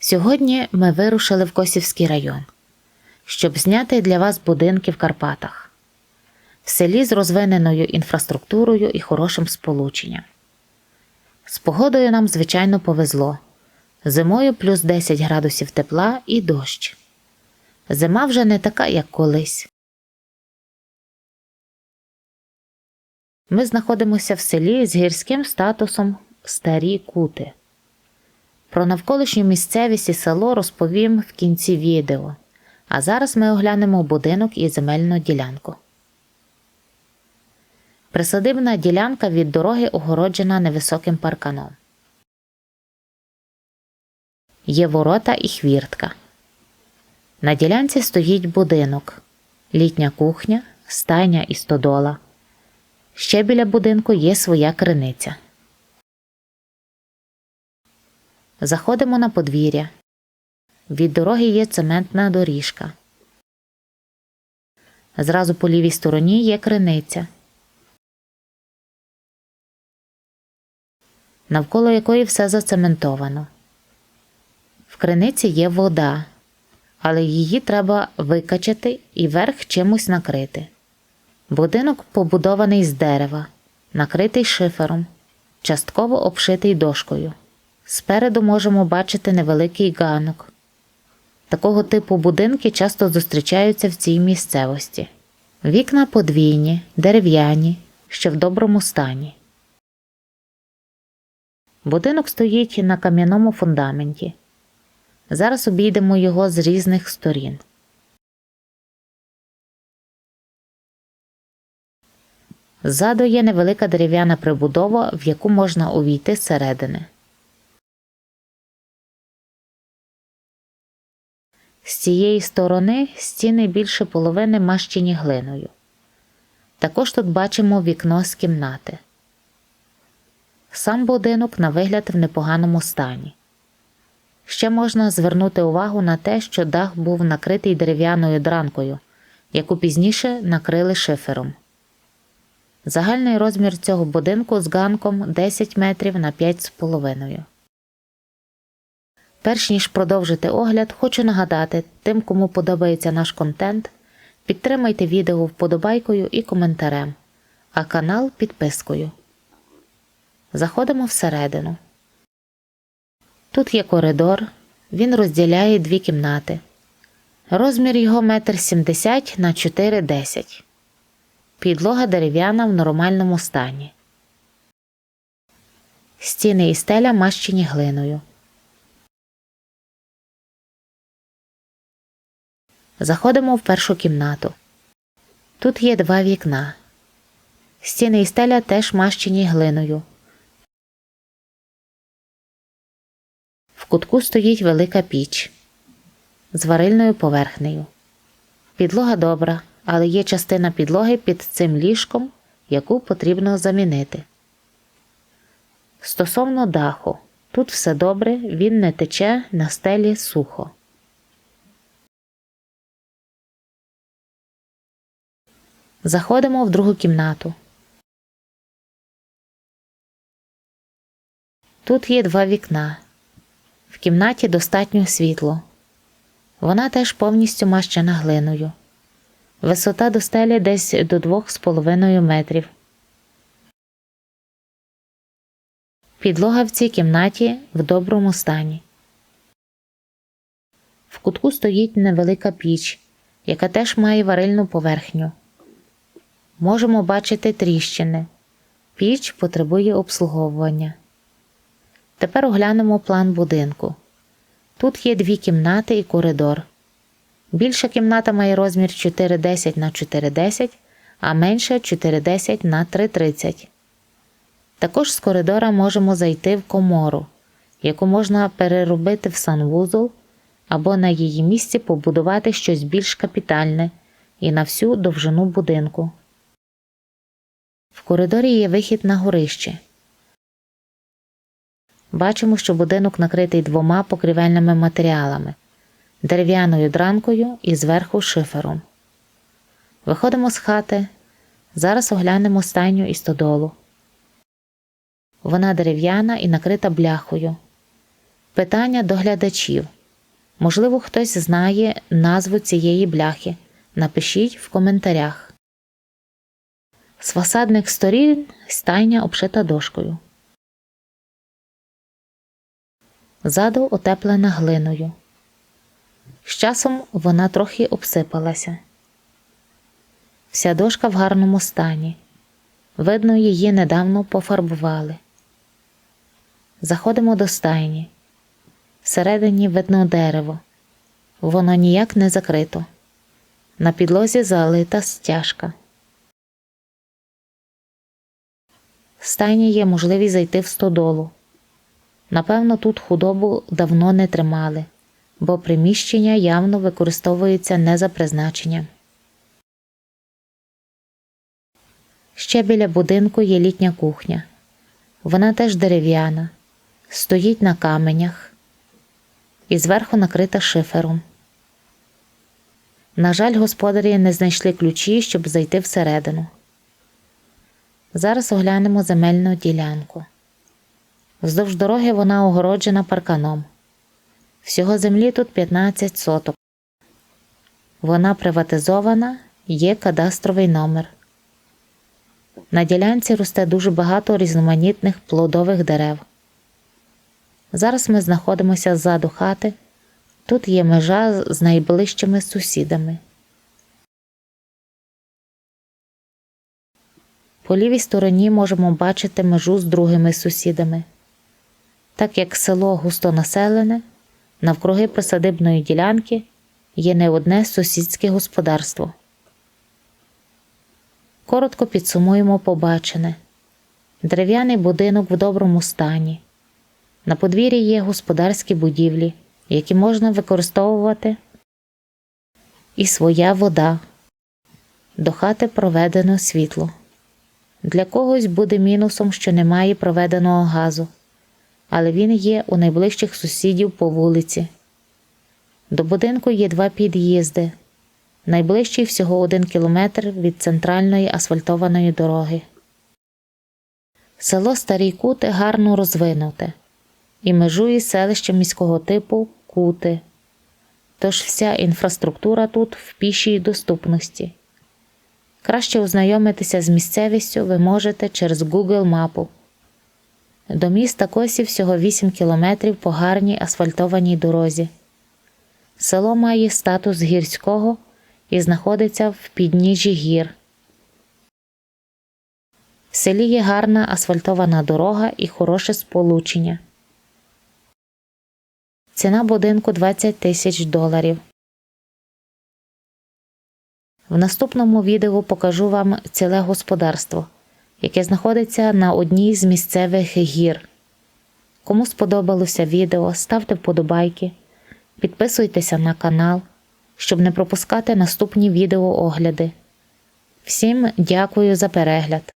Сьогодні ми вирушили в Косівський район, щоб зняти для вас будинки в Карпатах, в селі з розвиненою інфраструктурою і хорошим сполученням. З погодою нам, звичайно, повезло. Зимою плюс 10 градусів тепла і дощ. Зима вже не така, як колись. Ми знаходимося в селі з гірським статусом Старі Кути. Про навколишню місцевість і село розповім в кінці відео, а зараз ми оглянемо будинок і земельну ділянку. Присадибна ділянка від дороги огороджена невисоким парканом. Є ворота і хвіртка. На ділянці стоїть будинок, літня кухня, стайня і стодола. Ще біля будинку є своя криниця. Заходимо на подвір'я. Від дороги є цементна доріжка. Зразу по лівій стороні є криниця, навколо якої все зацементовано. В криниці є вода, але її треба викачати і верх чимось накрити. Будинок побудований з дерева, накритий шифером, частково обшитий дошкою. Спереду можемо бачити невеликий ганок. Такого типу будинки часто зустрічаються в цій місцевості. Вікна подвійні, дерев'яні, що в доброму стані. Будинок стоїть на кам'яному фундаменті. Зараз обійдемо його з різних сторін. Ззаду є невелика дерев'яна прибудова, в яку можна увійти зсередини. З цієї сторони стіни більше половини мащені глиною. Також тут бачимо вікно з кімнати. Сам будинок на вигляд в непоганому стані. Ще можна звернути увагу на те, що дах був накритий дерев'яною дранкою, яку пізніше накрили шифером. Загальний розмір цього будинку з ганком 10 метрів на 5,5. Перш ніж продовжити огляд, хочу нагадати тим, кому подобається наш контент, підтримайте відео вподобайкою і коментарем, а канал підпискою. Заходимо всередину. Тут є коридор, він розділяє дві кімнати. Розмір його 1,70 м на 4,10 Підлога дерев'яна в нормальному стані. Стіни і стеля мащені глиною. Заходимо в першу кімнату. Тут є два вікна. Стіни і стеля теж мащені глиною. В кутку стоїть велика піч з варильною поверхнею. Підлога добра, але є частина підлоги під цим ліжком, яку потрібно замінити. Стосовно даху, тут все добре, він не тече на стелі сухо. Заходимо в другу кімнату. Тут є два вікна. В кімнаті достатньо світло. Вона теж повністю мащена глиною. Висота до стелі десь до 2,5 метрів. Підлога в цій кімнаті в доброму стані. В кутку стоїть невелика піч, яка теж має варильну поверхню. Можемо бачити тріщини. Піч потребує обслуговування. Тепер оглянемо план будинку. Тут є дві кімнати і коридор. Більша кімната має розмір 410 на 410, а менша 410 на 330. Також з коридора можемо зайти в комору, яку можна переробити в санвузол або на її місці побудувати щось більш капітальне і на всю довжину будинку. В коридорі є вихід на горище. Бачимо, що будинок накритий двома покрівельними матеріалами дерев'яною дранкою і зверху шифером. Виходимо з хати. Зараз оглянемо стайню і стодолу. Вона дерев'яна і накрита бляхою. Питання до глядачів. Можливо, хтось знає назву цієї бляхи. Напишіть в коментарях. З фасадних сторін стайня обшита дошкою. Ззаду отеплена глиною. З часом вона трохи обсипалася. Вся дошка в гарному стані. Видно, її недавно пофарбували. Заходимо до стайні. Всередині видно дерево. Воно ніяк не закрито. На підлозі залита стяжка. В стайні є можливість зайти в стодолу. Напевно, тут худобу давно не тримали, бо приміщення явно використовується не за призначенням. Ще біля будинку є літня кухня. Вона теж дерев'яна, стоїть на каменях і зверху накрита шифером. На жаль, господарі не знайшли ключі, щоб зайти всередину. Зараз оглянемо земельну ділянку. Вздовж дороги вона огороджена парканом. Всього землі тут 15 соток. Вона приватизована, є кадастровий номер. На ділянці росте дуже багато різноманітних плодових дерев. Зараз ми знаходимося ззаду хати. Тут є межа з найближчими сусідами. По лівій стороні можемо бачити межу з другими сусідами. Так як село густонаселене, навкруги присадибної ділянки є не одне сусідське господарство. Коротко підсумуємо побачене. Дерев'яний будинок в доброму стані. На подвір'ї є господарські будівлі, які можна використовувати, і своя вода. До хати проведено світло. Для когось буде мінусом, що немає проведеного газу, але він є у найближчих сусідів по вулиці. До будинку є два під'їзди. Найближчий всього один кілометр від центральної асфальтованої дороги. Село Старій Кути гарно розвинуте і межує з селищем міського типу Кути. Тож вся інфраструктура тут в пішій доступності. Краще ознайомитися з місцевістю ви можете через Google мапу. До міста Косів всього 8 кілометрів по гарній асфальтованій дорозі. Село має статус гірського і знаходиться в підніжжі гір. В селі є гарна асфальтована дорога і хороше сполучення. Ціна будинку 20 тисяч доларів. В наступному відео покажу вам ціле господарство, яке знаходиться на одній з місцевих гір. Кому сподобалося відео, ставте вподобайки, підписуйтеся на канал, щоб не пропускати наступні відеоогляди. Всім дякую за перегляд!